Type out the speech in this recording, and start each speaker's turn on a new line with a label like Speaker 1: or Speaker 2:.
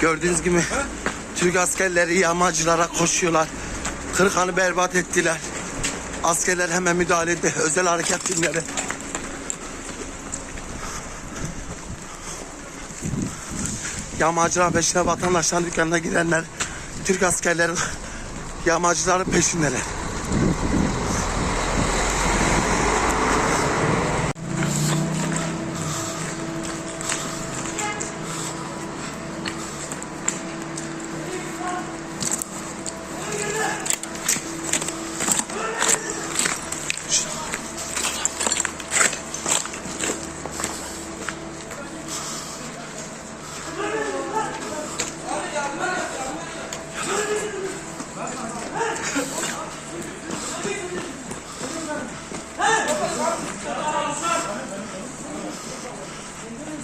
Speaker 1: Gördüğünüz gibi Türk askerleri yağmacılara koşuyorlar. Kırıkhan'ı berbat ettiler. Askerler hemen müdahale etti. Özel harekat timleri. Yağmacılar peşine vatandaşların dükkanına girenler. Türk askerleri yağmacıların peşindeler.